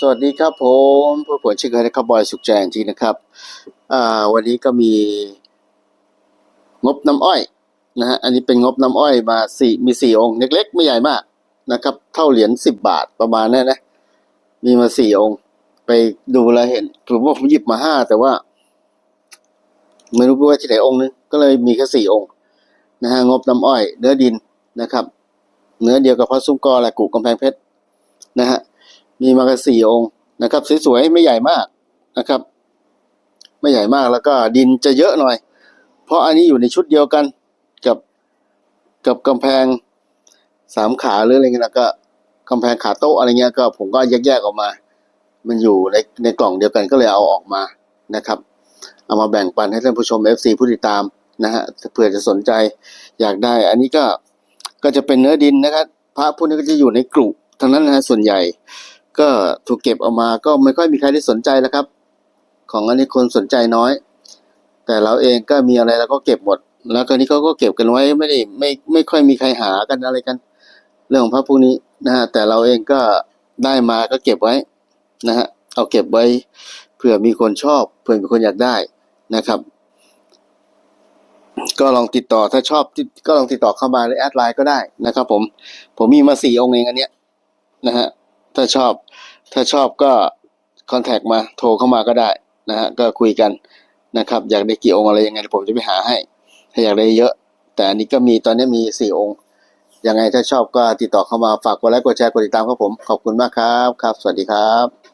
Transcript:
สวัสดีครับผมผู้ผลชื่อเคยนะครับบอยสุขใจจริงนะครับวันนี้ก็มีงบน้ำอ้อยนะฮะอันนี้เป็นงบน้ำอ้อยมาสี่มีสี่องค์เล็ก ๆ ไม่ใหญ่มากนะครับ เท่าเหรียญสิบบาทประมาณนั้นนะ มีมาสี่องค์ ไปดูแลเห็นผมว่าผมหยิบมาห้าแต่ว่าไม่รู้ว่าที่ไหนองค์นึงก็เลยมีแค่สี่องค์นะฮะงบน้ำอ้อย เนื้อดินนะครับ เนื้อเดียวกับพระซุ้มกอและกูกำแพงเพชรนะฮะ มีมากันสี่องค์นะครับสวยๆไม่ใหญ่มากนะครับ ไม่ใหญ่มากแล้วก็ดินจะเยอะหน่อย เพราะอันนี้อยู่ในชุดเดียวกันกับกับกำแพงสามขาหรืออะไรเงี้ยนะก็กำแพงขาโต๊ะอะไรเงี้ยก็ผมก็แยกๆออกมา มันอยู่ในในกล่องเดียวกันก็เลยเอาออกมานะครับ เอามาแบ่งปันให้ท่านผู้ชม FC ผู้ติดตามนะฮะเผื่อจะสนใจอยากได้ อันนี้ก็ก็จะเป็นเนื้อดินนะครับ พระพวกนี้ก็จะอยู่ในกลุ่มทั้งนั้นนะส่วนใหญ่ ก็ถูกเก็บออกมาก็ไม่ค่อยมีใครได้สนใจแล้วครับ ของอันนี้คนสนใจน้อย แต่เราเองก็มีอะไรเราก็เก็บหมด แล้วก็นี้เขาก็เก็บกันไว้ไม่ได้ไม่ไม่ค่อยมีใครหากันอะไรกัน เรื่องของพระพวกนี้นะฮะแต่เราเองก็ได้มาก็เก็บไว้นะฮะเอาเก็บไว้เผื่อมีคนชอบเผื่อมีคนอยากได้นะครับ ก็ลองติดต่อถ้าชอบก็ลองติดต่อเข้ามาหรือแอดไลน์ก็ได้นะครับ ผม ผมมีมาสี่องค์เองอันเนี้ยนะฮะ ถ้าชอบ ถ้าชอบก็คอนแทคมาโทรเข้ามาก็ได้นะฮะก็คุยกันนะครับ อยากได้กี่องค์อะไรยังไงผมจะไปหาให้ ถ้าอยากได้เยอะ แต่อันนี้ก็มีตอนนี้มีสี่องค์ยังไงถ้าชอบก็ติดต่อเข้ามาฝากกดไลค์กดแชร์กดติดตามครับผม ขอบคุณมากครับครับ สวัสดีครับ